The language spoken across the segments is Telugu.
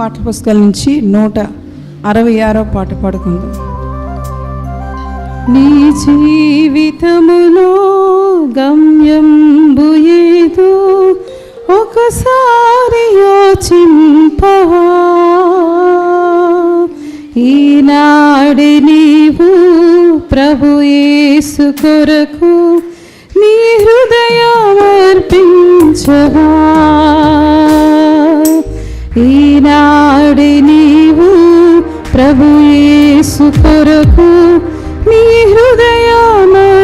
పాఠపుస్తకాల నుంచి నూట అరవై ఆరో పాట పాడుకుందాం. నీ జీవితములో గమ్యంబు ఏదో ఒకసారి యోచింపవా? ఈనాడి నీవు ప్రభు యేసు కొరకు నీ హృదయమర్పించవా ఈనాడి నీవు ప్రభు కొరకు నీ హృదయమర్పించవా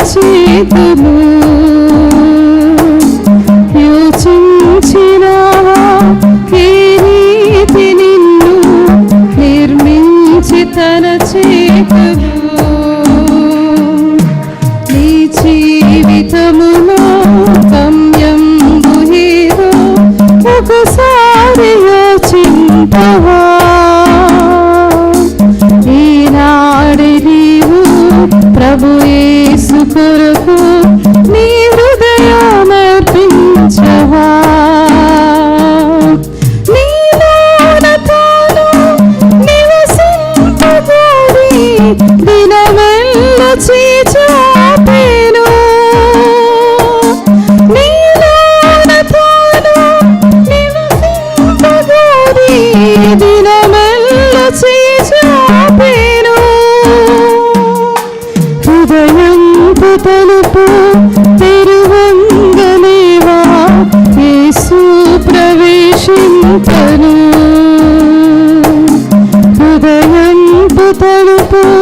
నిర్మించి చేతులు యోచించినావా ఈ రీతి నిన్ను నిర్మించి తన చేతులు. నీ జీవితములో గమ్యం ఏదో ఒకసారి Never.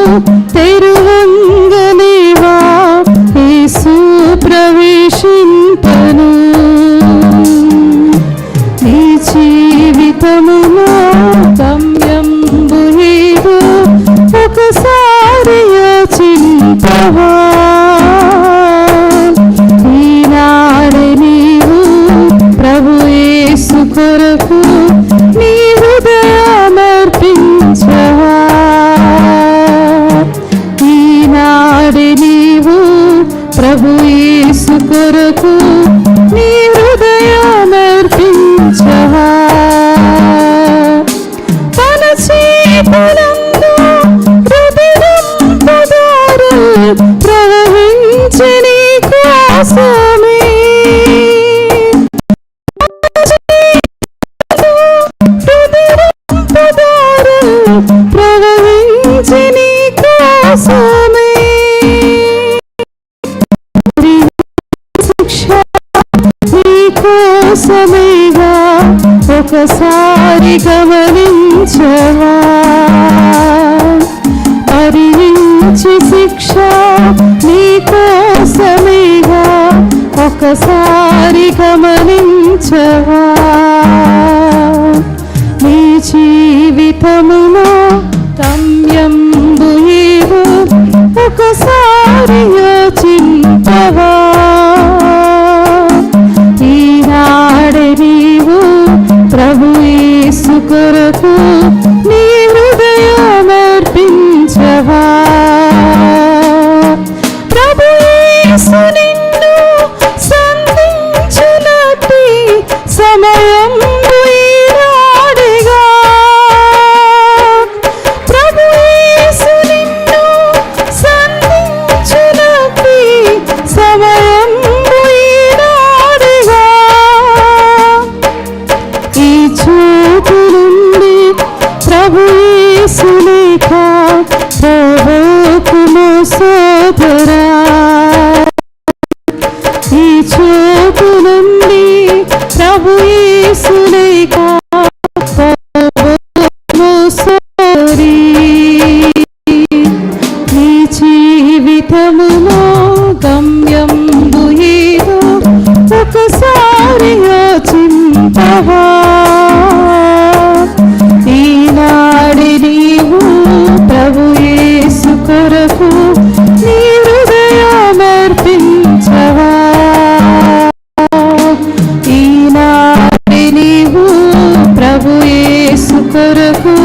inteiro. గమనించవా అరించి శిక్ష నీకోసమేగా ఒకసారి గమనించవా? പ്രണയം కొరకు నీ హృదయమర్పించవా? ఈనాటి నీవు ప్రభు ఏసు కొరకు